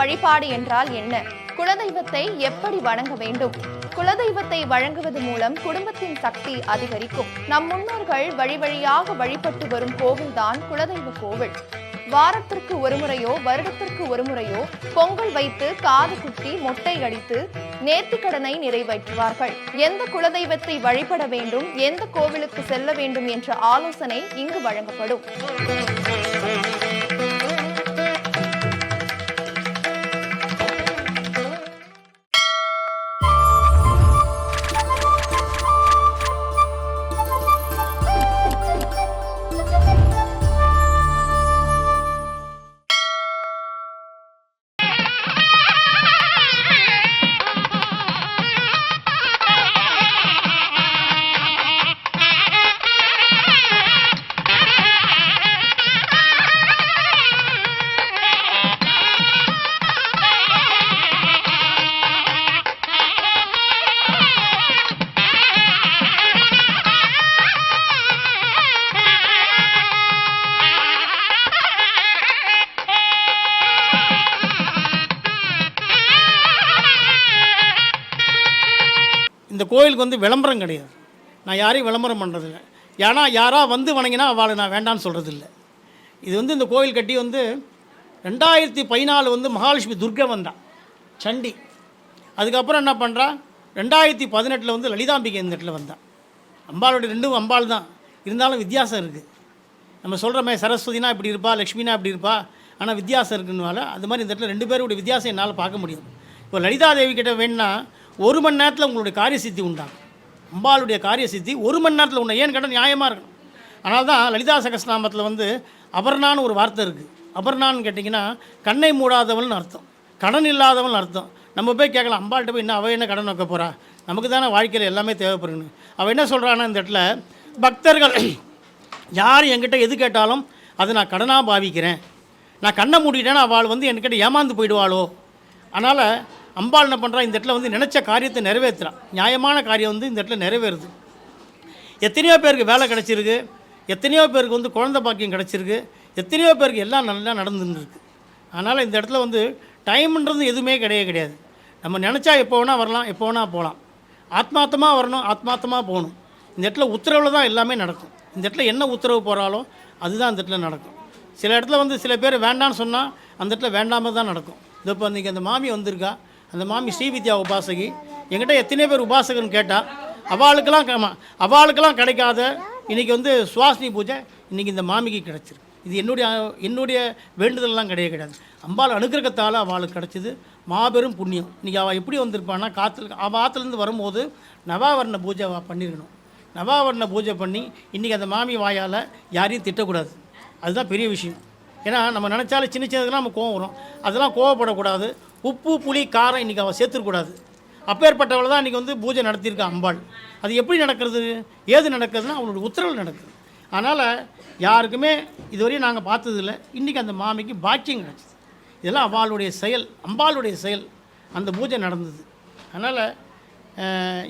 வழிபாடு என்றால் என்ன? குலதெய்வத்தை எப்படி வணங்க வேண்டும்? குலதெய்வத்தை வழங்குவது மூலம் குடும்பத்தின் சக்தி அதிகரிக்கும். நம் முன்னோர்கள் வழி வழியாக வழிபட்டு வரும் கோவில்தான் குலதெய்வ கோவில். வாரத்திற்கு ஒருமுறையோ வருடத்திற்கு ஒருமுறையோ பொங்கல் வைத்து காது குட்டி மொட்டை அடித்து நேர்த்திக்கடனை நிறைவேற்றுவார்கள். எந்த குலதெய்வத்தை வழிபட வேண்டும்? எந்த கோவிலுக்கு செல்ல வேண்டும்? என்ற ஆலோசனை இங்கு வழங்கப்படும். கோயிலுக்கு வந்து விளம்பரம் கிடையாது. நான் யாரையும் விளம்பரம் பண்ணுறதில்ல ஏன்னா யாராக வந்து வணங்கினா அவளை நான் வேண்டான்னு சொல்கிறது இல்லை இது வந்து இந்த கோயில் கட்டி வந்து ரெண்டாயிரத்தி பதினாலு வந்து மகாலட்சுமி துர்கை வந்தான் சண்டி. அதுக்கப்புறம் என்ன பண்ணுறா ரெண்டாயிரத்தி பதினெட்டில் வந்து லலிதாம்பிகை இந்த இடத்துல வந்தான் அம்பாளுடைய ரெண்டும் அம்பாள் தான். இருந்தாலும் வித்தியாசம் இருக்குது நம்ம சொல்கிற மாதிரி சரஸ்வதினா இப்படி இருப்பா லக்ஷ்மினா இப்படி இருப்பா ஆனால் வித்தியாசம் இருக்குன்னால அது மாதிரி இந்த இடத்துல ரெண்டு பேருடைய வித்தியாசம் என்னால் பார்க்க முடியும். இப்போ லலிதா தேவி கிட்ட வேணும்னா ஒரு மணி நேரத்தில் உங்களுடைய காரிய சித்தி உண்டாகும். அம்பாளுடைய காரிய சித்தி ஒரு மணி நேரத்தில் உண்டா ஏன்னு கேட்டால் நியாயமாக இருக்கணும். அதனால தான் லலிதா சகஸ்நாமத்தில் வந்து அபர்ணான்னு ஒரு வார்த்தை இருக்குது அபர்ணான்னு கேட்டிங்கன்னா கண்ணை மூடாதவள்னு அர்த்தம். கடன் இல்லாதவள்னு அர்த்தம். நம்ம போய் கேட்கலாம் அம்பாள்கிட்ட போய் என்ன அவள் என்ன கடன் வைக்க போகிறா நமக்கு தானே வாழ்க்கையில் எல்லாமே தேவைப்படுன்னு அவள் என்ன சொல்கிறான்னா இந்த இடத்துல பக்தர்கள் யார் என்கிட்ட எது கேட்டாலும் அதை நான் கடனாக பாவிக்கிறேன். நான் கண்ணை மூடிட்டேன்னா அவள் வந்து என்கிட்ட ஏமாந்து போயிடுவாளோ? அதனால் அம்பாள் என்ன பண்ணுறா இந்த இடத்துல வந்து நினச்ச காரியத்தை நிறைவேற்றுறான் நியாயமான காரியம் வந்து இந்த இடத்துல நிறைவேறுது. எத்தனையோ பேருக்கு வேலை கிடச்சிருக்கு. எத்தனையோ பேருக்கு வந்து குழந்தை பாக்கியம் கிடச்சிருக்கு. எத்தனையோ பேருக்கு எல்லாம் நல்லா நடந்துருக்கு அதனால் இந்த இடத்துல வந்து டைம்ன்றது எதுவுமே கிடையவே கிடையாது. நம்ம நினச்சா எப்போ வேணால் வரலாம் எப்போ வேணால் போகலாம் ஆத்மார்த்தமாக வரணும் ஆத்மார்த்தமாக போகணும். இந்த இடத்துல உத்தரவில் தான் எல்லாமே நடக்கும். இந்த இடத்துல என்ன உத்தரவு போகிறாலோ அதுதான் இந்த இடத்துல நடக்கும். சில இடத்துல வந்து சில பேர் வேண்டான்னு சொன்னால் அந்த இடத்துல வேண்டாமல் தான் நடக்கும். இதோ இப்போ இன்றைக்கி அந்த மாமி வந்திருக்கா. அந்த மாமி ஸ்ரீவித்யா உபாசகி எங்கிட்ட எத்தனை பேர் உபாசகன்னு கேட்டால் அவளுக்கெல்லாம் அவளுக்கெல்லாம் கிடைக்காத இன்றைக்கி வந்து சுவாசினி பூஜை இன்றைக்கி இந்த மாமிக்கு கிடச்சிருக்கு. இது என்னுடைய என்னுடைய வேண்டுதல்லாம் கிடையாது கிடையாது. அம்பாள் அனுகிரகத்தால் அவளுக்கு கிடச்சிது மாபெரும் புண்ணியம். இன்றைக்கி அவள் எப்படி வந்திருப்பான்னா காற்றுல அவள் ஆற்றுலேருந்து வரும்போது நவாவரண பூஜை அவள் பண்ணியிருக்கணும் நவாவரண பூஜை பண்ணி இன்றைக்கி அந்த மாமி வாயால் யாரையும் திட்டக்கூடாது. அதுதான் பெரிய விஷயம். ஏன்னா நம்ம நினச்சாலும் சின்ன சின்னதுலாம் நம்ம கோவம் வரும். அதெல்லாம் கோவப்படக்கூடாது. உப்பு புளி காரம் இன்றைக்கி அவள் சேர்த்துருக்கூடாது அப்பேற்பட்டவள் தான் இன்றைக்கி வந்து பூஜை நடத்தியிருக்கா அம்பாள். அது எப்படி நடக்கிறது? ஏது நடக்குதுன்னா அவனுடைய உத்தரவு நடக்குது. அதனால் யாருக்குமே இதுவரையும் நாங்கள் பார்த்ததில்ல. இன்றைக்கி அந்த மாமிக்கு பாக்கியம் கிடச்சிது. இதெல்லாம் அவளுடைய செயல் அம்பாளுடைய செயல். அந்த பூஜை நடந்தது. அதனால்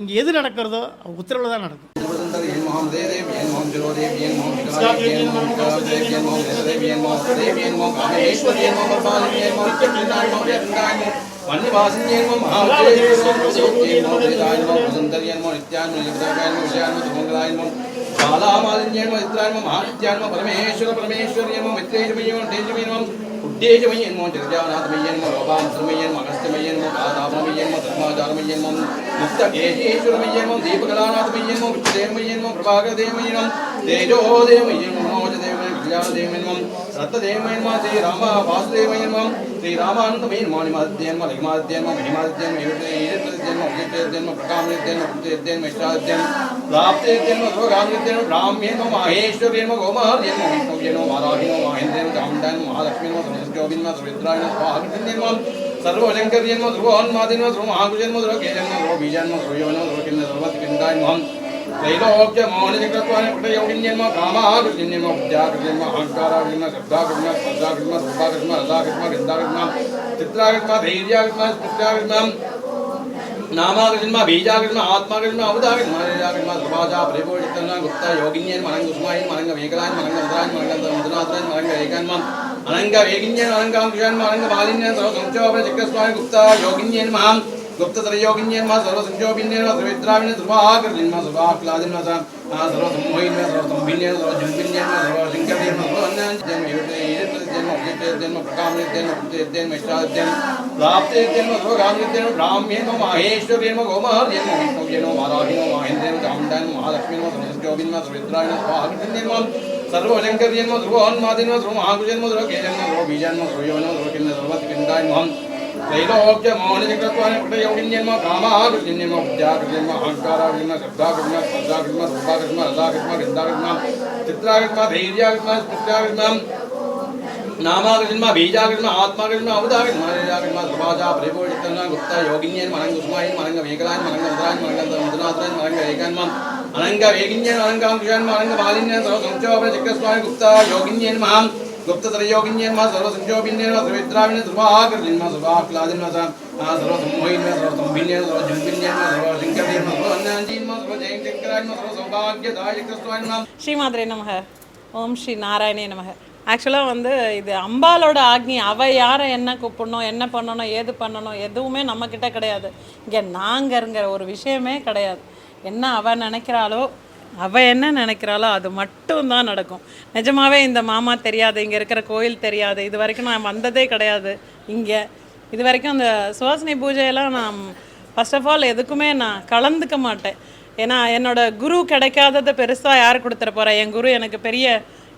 இங்கே எது நடக்கிறதோ உத்தரவில் தான் நடக்கும். ஏன் மோகம் தேவ் ஏன் மோகம் ஜுரோதேவ் ஏன் மோகம் ஏன் மோகம் கலாதேவ் ஏன் மோகம் தேவதேவ் ஏன் மோகம் தேவ் ஏன் மோகம் காமேஸ்வரி ஏன் மோகம் பாலி ஏன் மோகம் பிருந்தாய் மோகம் பிருந்தாய் வன்னிவாசன் ஏன் பரமேஸ்வர பரமேஸ்வரி ஏன் மோகம் தேஜமய என்மோ ஜெகஜாநாதமய என்மோ லோபாந்திரமய என்மோ அகஸ்தமய என்மோ காதாபனமய என்மோ தர்மாச்சாரமய என்மோ முக்த கேஜேஸ்வரமய என்மோ தீபகலாநாதமய என்மோ விஜயமய என்மோ பிரபாகதேமய என்மோ தேஜோதேமய என்மோ கல்யாணதேவன்மம் ரத்ததேவன்மா ஸ்ரீ ராம வாசுதேவன்மம் ஸ்ரீ ராமானந்தமயின் மாணிமாத்யன்ம லகிமாத்யன்ம மகிமாத்யன்ம ஈரத்தேன்ம உதித்தேன்ம பிரகாமித்தேன்ம புத்தேன்ம இஷ்டாத்யம் பிராப்தேன்ம சுகாமித்தேன்ம பிராமியன்ம மகேஸ்வரேன்ம கோமஹாரியன்ம விஷ்ணுவியனோ மாராகினோ மகேந்திரன் காமண்டான் மகாலட்சுமியன்ம சரஸ்வதியோபின்ம சுமித்ராயன சுவாகிருத்தியன்மம் சர்வலங்கரியன்ம ಧ್ರುವ ಹನ್ಮಾದಿನ್ಮ ಧ್ರುವ ಮಹಾಗುಜನ್ಮ ಧ್ರುವ ಕೇಜನ್ಮ ಧ್ರುವ मां ध्रुवमहाकुजेन मां ध्रुवकेजन मां ध्रुवबीजान मां ध्रुवयोन मां ध्रुवकिन्न सर्वत्किन्दायन मां त्रैलोक्य मौनचक्रत्वानि पुटयोगिन्यन मां कामाकृत्यन्यन मां विद्याकृत्यन मां अहङ्काराकृत्यन मां श्रद्धाकृत्यन मां स्पर्धाकृत्यन मां रूपाकृत्यन मां रसाकृत्यन मां गन्धाकृत्यन मां चित्राकृत्यन मां धैर्याकृत्यन मां स्मृत्याकृत्यन मां नामाकृष्ण बीजाकृष्ण आत्माकृष्ण अवताकृष्ण గుప్తతరయోగిన్యన్మ సర్వసంయోగిన్యన్మ సర్వేద్రావిణ సర్వాకృతిన్మ సర్వాహ్లాదిన్మ సర్వసంమోహిన్మ సర్వసంభిన్యన్మ సర్వజన్మిన్యన్మ సర్వశంకర్యన్మ సర్వన్యన్మ జన్మ జన్మ ప్రకామ్య జన్మ జన్మ ఇష్టాధ్యన్మ ప్రాప్తే జన్మ సర్వకామ్య జన్మ బ్రాహ్మ్యన్మ మహేశ్వర్యన్మ గోమహర్యన్మ విష్ణువ్యనో त्रैलोक्य मोहन चक्रत्वानि पटयोगिन जन्म कामाकृतिन जन्म विद्याकृतिन जन्म अहंकाराकृतिन श्रद्धाकृतिन स्पर्धाकृतिन रूपाकृतिन रसाकृतिन गन्धाकृतिन चित्राकृतिन धैर्याकृतिन स्मृत्याकृतिन नामाकृतिन बीजाकृतिन आत्माकृतिन अवधाकृतिन मनेजाकृतिन सर्वाजा परिपूर्णितन गुप्ता योगिन्यन मनंग उस्माइन मनंग वेगलान मनंग मदरान मनंग मदनाथरान मनंग एकान्मम अनंग वेगिन्यन अनंगां कृष्ण अनंग मालिन्यन सर्व संक्षोभन चक्रस्वामी गुप्ता योगिन्यन महां गुप्त तर योगिन्यन महा सर्व संक्षोभिन्यन सर्वविद्राविन सर्वाकृतिन महा सर्वाक्लादिन महा सर्व सम्मोहिन महा सर्व सम्भिन्यन सर्व जुम्भिन्यन महा सर्व शंकरदेव महा सर्व अन्यान्जीन महा सर्व जयं शंकराय महा सर्व सौभाग्यदाय चक्रस्वामी महां ஸ்ரீமாதிரே நமக ஓம் ஸ்ரீ நாராயணே நமக ஆக்சுவலாக வந்து இது அம்பாலோட ஆக்னி அவ யாரை என்ன கூப்பிடணும் என்ன பண்ணணும் ஏது பண்ணணும் எதுவுமே நம்மக்கிட்ட கிடையாது இங்கே நாங்கங்கிற ஒரு விஷயமே கிடையாது என்ன அவ நினைக்கிறாளோ அவள் என்ன நினைக்கிறாளோ அது மட்டும் தான் நடக்கும். நிஜமாகவே இந்த மாமா தெரியாது இங்கே இருக்கிற கோயில் தெரியாது. இது வரைக்கும் நான் வந்ததே கிடையாது இங்கே. இது வரைக்கும் அந்த சுவாசினி பூஜையெல்லாம் நான் ஃபர்ஸ்ட் ஆஃப் ஆல் எதுக்குமே நான் கலந்துக்க மாட்டேன். ஏன்னா என்னோட குரு கிடைக்காததை பெருசாக யார் கொடுத்துட போகிறா என் குரு எனக்கு பெரிய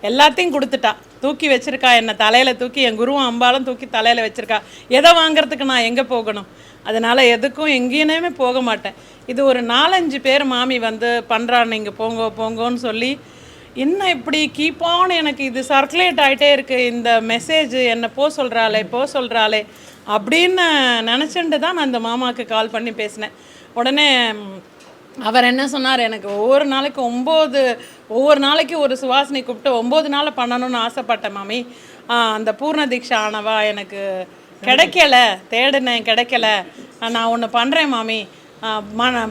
எல்லாத்தையும் கொடுத்துட்டா. தூக்கி வச்சுருக்கா என்னை தலையில் தூக்கி என் குருவும் அம்பாலும் தூக்கி தலையில் வச்சுருக்கா. எதை வாங்குறதுக்கு நான் எங்கே போகணும்? அதனால் எதுக்கும் எங்கேயுமே போக மாட்டேன். இது ஒரு நாலஞ்சு பேர் மாமி வந்து பண்ணுறா நீங்கள் போங்க போங்கன்னு சொல்லி என்ன இப்படி கீப்பான்னு எனக்கு இது சர்க்குலேட் ஆகிட்டே இருக்குது இந்த மெசேஜ் என்னை போ சொல்கிறாளே போ சொல்கிறாளே அப்படின்னு நினச்சிட்டு தான் நான் இந்த மாமாவுக்கு கால் பண்ணி பேசினேன். உடனே அவர் என்ன சொன்னார் எனக்கு ஒவ்வொரு நாளைக்கு ஒம்பது ஒவ்வொரு நாளைக்கு ஒரு சுவாசனை கூப்பிட்டு ஒம்பது நாள் பண்ணணும்னு ஆசைப்பட்டேன் மாமி. அந்த பூர்ண தீட்சா ஆனவா எனக்கு கிடைக்கல தேடினேன் கிடைக்கல. நான் ஒன்று பண்ணுறேன் மாமி.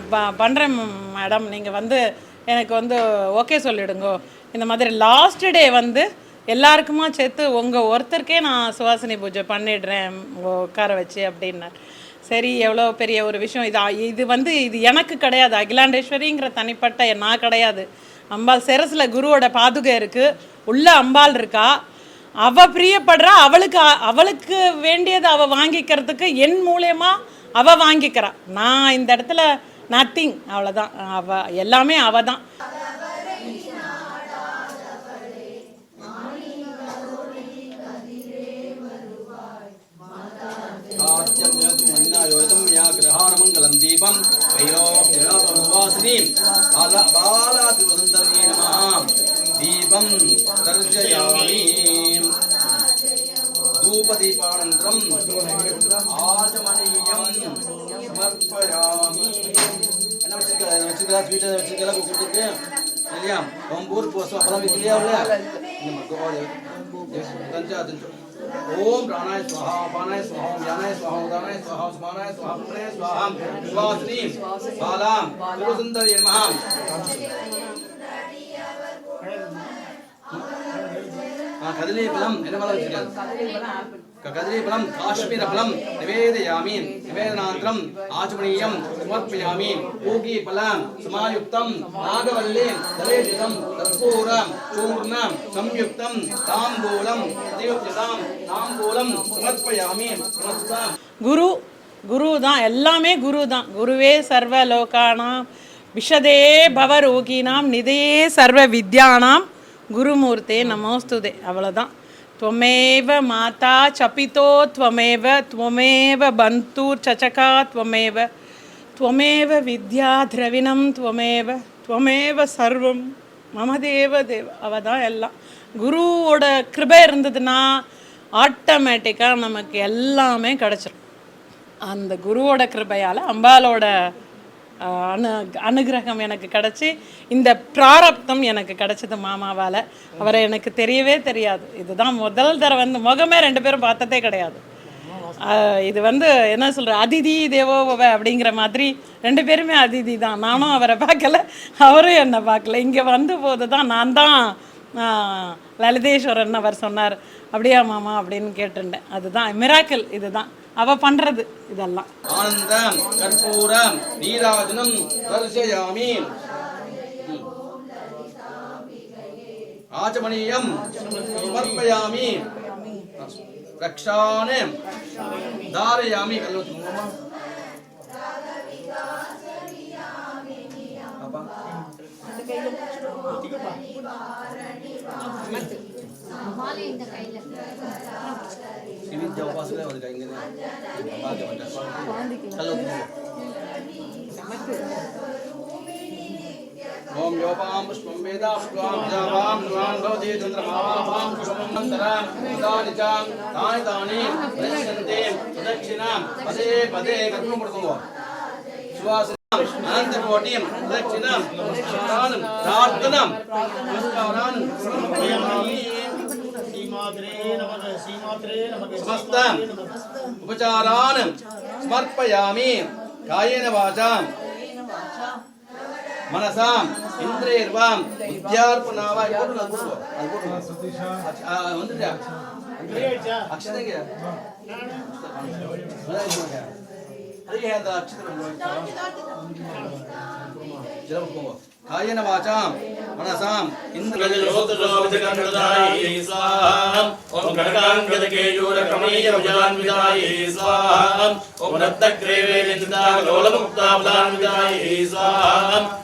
ப- பண்ணுறேன் மேடம். நீங்கள் வந்து எனக்கு வந்து ஓகே சொல்லிடுங்கோ. இந்த மாதிரி லாஸ்ட் டே வந்து எல்லாருக்குமா சேர்த்து உங்கள் ஒருத்தருக்கே நான் சுவாசினி பூஜை பண்ணிடுறேன் உட்கார வச்சு அப்படின்னார். சரி எவ்வளோ பெரிய ஒரு விஷயம். இது இது வந்து இது எனக்கு கிடையாது. அகிலாண்டேஸ்வரிங்கிற தனிப்பட்ட நான் கிடையாது. அம்பாள் சிரசில் குருவோட பாதுகை இருக்குது உள்ளே அம்பாள் இருக்கா? அவ பிரியப்படுறா அவளுக்கு அவளுக்கு வேண்டியது அவ வாங்கிக்கிறதுக்கு என் மூலயமா அவ வாங்கிக்கிறா. நான் இந்த இடத்துல நத்திங் அவ்வளோதான் அவ எல்லாமே அவ தான் Om Bhurva Swaha Vidya Ulla. Namo Gaurya. Yes, Danja Danja. Om Pranay Swaha, Panay Swaha, Om Yanay Swaha, Udanay Swaha, Smanay Swaha, Pranay Swaha, Swaha Sunim, Balam, Purusundar Yenmaham. Kadali Balam, Enamala Vichikyan. Kadali Balam, Enamala Vichikyan. என்ன காஷ்மீரபலம் வச்சிருக்காரு நிவேதயாமி நிவேதனாந்திரம் ஆச்சமணியம் சமர்ப்பயாமி பூகி பலம் சமாயுக்தம் நாகவல்லி தலேஜிதம் கற்பூரம் சூர்ணம் சம்யுக்தம் தாம்பூலம் தீபம் தாம்பூலம் சமர்ப்பயாமி குரு குரு தான் எல்லாமே குரு தான். குருவே சர்வ லோகானாம் விஷதே பவரோகினாம் நிதையே சர்வ வித்யானாம். குருமூர்த்தே நமோஸ்துதே அவ்வளோதான் त्वमेव माता चपितो त्वमेव त्वमेव बन्धुर् चचका त्वमेव त्वमेव विद्या द्रविणं त्वमेव त्वमेव சர்வம் மம தேவ தேவ அவ தான் எல்லாம் குருவோட கிருபை இருந்ததுன்னா ஆட்டோமேட்டிக்காக நமக்கு எல்லாமே கிடச்சிரும் அந்த குருவோட கிருபையால் அம்பாலோட ஆஹ், அனு அனுகிரகம் எனக்கு கிடச்சி இந்த பிராரப்தம் எனக்கு கிடச்சிது மாமாவால். அவரை எனக்கு தெரியவே தெரியாது. இதுதான் முதல் தடவை. வந்து முகமே ரெண்டு பேரும் பார்த்ததே கிடையாது. இது வந்து என்ன சொல்கிற அதிதி தேவோபவ அப்படிங்கிற மாதிரி ரெண்டு பேருமே அதிதி தான். நானும் அவரை பார்க்கல. அவரும் என்னை பார்க்கல. இங்கே வந்த போது தான் நான் தான் லலிதேஸ்வரன் அவர் சொன்னார். அப்படியா மாமா அப்படின்னு கேட்டுருந்தேன். அதுதான் மிராக்கிள் இதுதான். அவள் பண்ணுறது இதெல்லாம். ஆனந்தம் கற்பூரம் நீராஜனம் தரிசயாமி. ஆச்சமணியம் சமர்ப்பயாமி. ரக்ஷானே தாரயாமி. கல்லூரி அப்பா. சிவி ஜவாஸ்ல வந்து கைங்க கல்லூரி ஓம் யோபாம் புஷ்பம் வேதா புஷ்பாம் ஜாவாம் ஜுவான் பவதி சந்திரமாவாம் புஷ்பம் அந்தராம் தானி சாம் தானி தானி பிரச்சந்தே பிரதட்சிணாம் பதே பதே கற்பம் கொடுக்குங்க சுவாசனம் அனந்த கோட்டியம் பிரதட்சிணம் நமஸ்காரம் பிரார்த்தனம் நமஸ்காரம் ஸ்ரீமாத்ரே நமக సమస్త ఉపచారాన్ సమర్పయామి కాయేన వాచాం మనసా ఇంద్రియర్వాం విద్యార్పణావ ఇప్పుడు అనుకో కాయన వాచాం మనసాం. ఇంద్రజలోతుజోజగంధదాయే స్వాహం. ఓం కనకాంగదకేయూర కమనీయ భుజాన్విదాయే స్వాహం. ఓం రత్నగ్రేవే నిజితాగలోలముక్తాబ్లాన్విదాయే స్వాహం.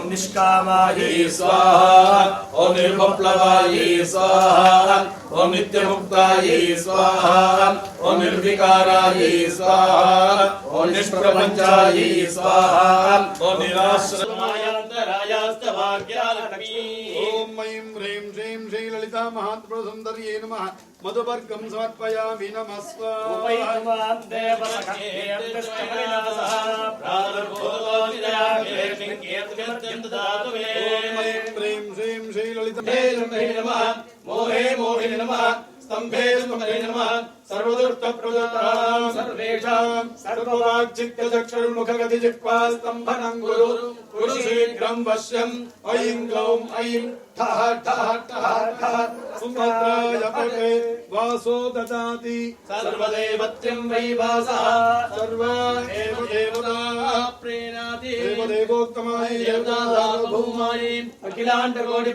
ఓం నిష్కామాయే స్వాహా ఓం నిర్మప్లవాయే స్వాహా ఓం నిత్యముక్తాయే స్వాహా ఓం నిర్వికారాయే స్వాహా ఓం నిష్ప్రపంచాయే స్వాహా ఓం నిరాశ్రమాయాంతరాయాస్తభాగ్యాలక్ష్మీ ఓం ఐం హ్రీం శ్రీం مہاتم سوندر مدبرگ سمریا نمس نمبر సర్వదుర్గప్రదాం సర్వేషాం సర్వవాక్చిత్తచక్షుర్ముఖగతి జిహ్వా స్తంభనం గురు కురు శీఘ్రం వశ్యం ఐం గ్లౌం ఐం ఠః ఠః ఠః ఠః సుభద్రాయ పటే వాసో దదాతి సర్వదేవత్యం వై వాసః సర్వ ఏవ దేవతా ప్రేణాతి దేవదేవోత్తమాయ దేవతాభూమాయే అఖిలాండకోటి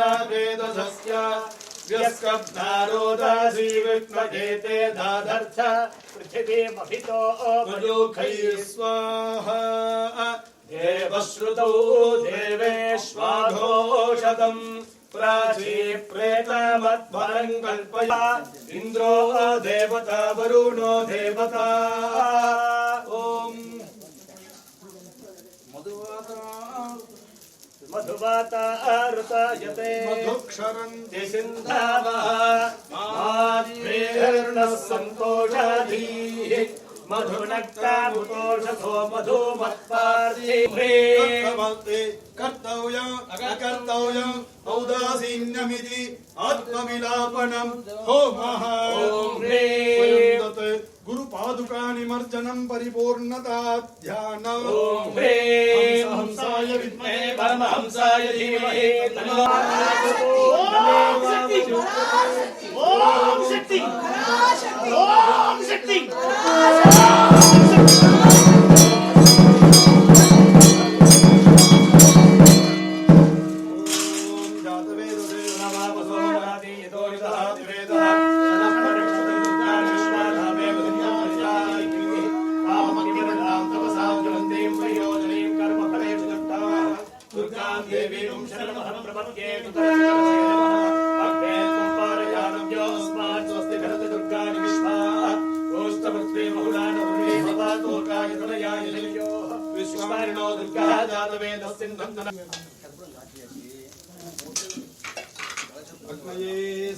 శ్రీమనావేదసస్య వ్యస్కబ్ధారోదాసీ విష్మజేతే దాదర్థ పృథివీమభితో మయూఖైः స్వాహా దేవశ్రుతౌ దేవేష్వాఘోషతం ప్రాచీ ప్రేతమద్వరం కల్పయ ఇంద్రో దేవత వరుణో దేవత ఓం మధువాతారుతయతే మధుక్షరంతి సింధావః మాధ్వేర్ణः సంతోషాధీః మధునక్తాముతోషధో మధుమత్పార్థిభ్రే కర్తవ్యం కర్తవ్యం అకర్తవ్యం ఔదాసీన్యమితి ఆత్మవిలాపనం گر پاٹا نمر پری پورنتا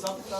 सप्त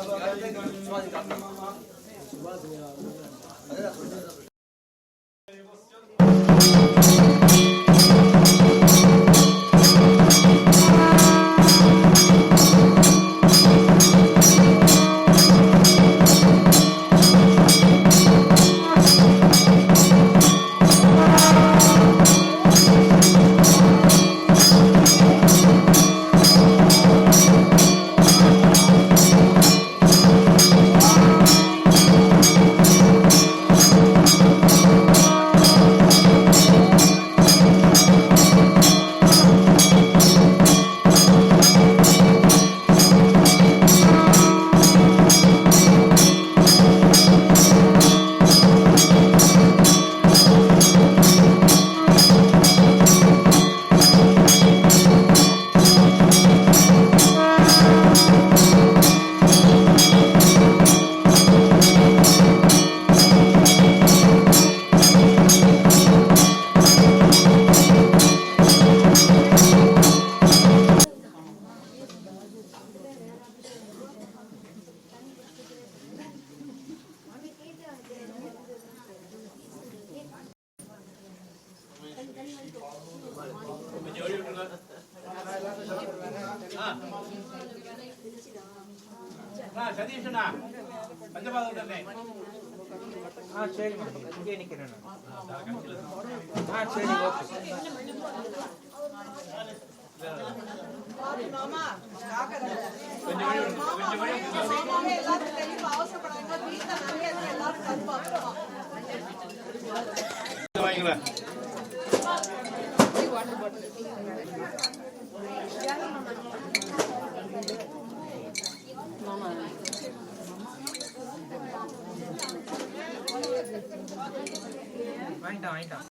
ஆ சரி மேடம் இங்கே நிற்கிறேன் நான் ஆ சரி ஓகே. வாங்கிக்கலாம் வாங்கிட்டான் வாங்கிட்டான்.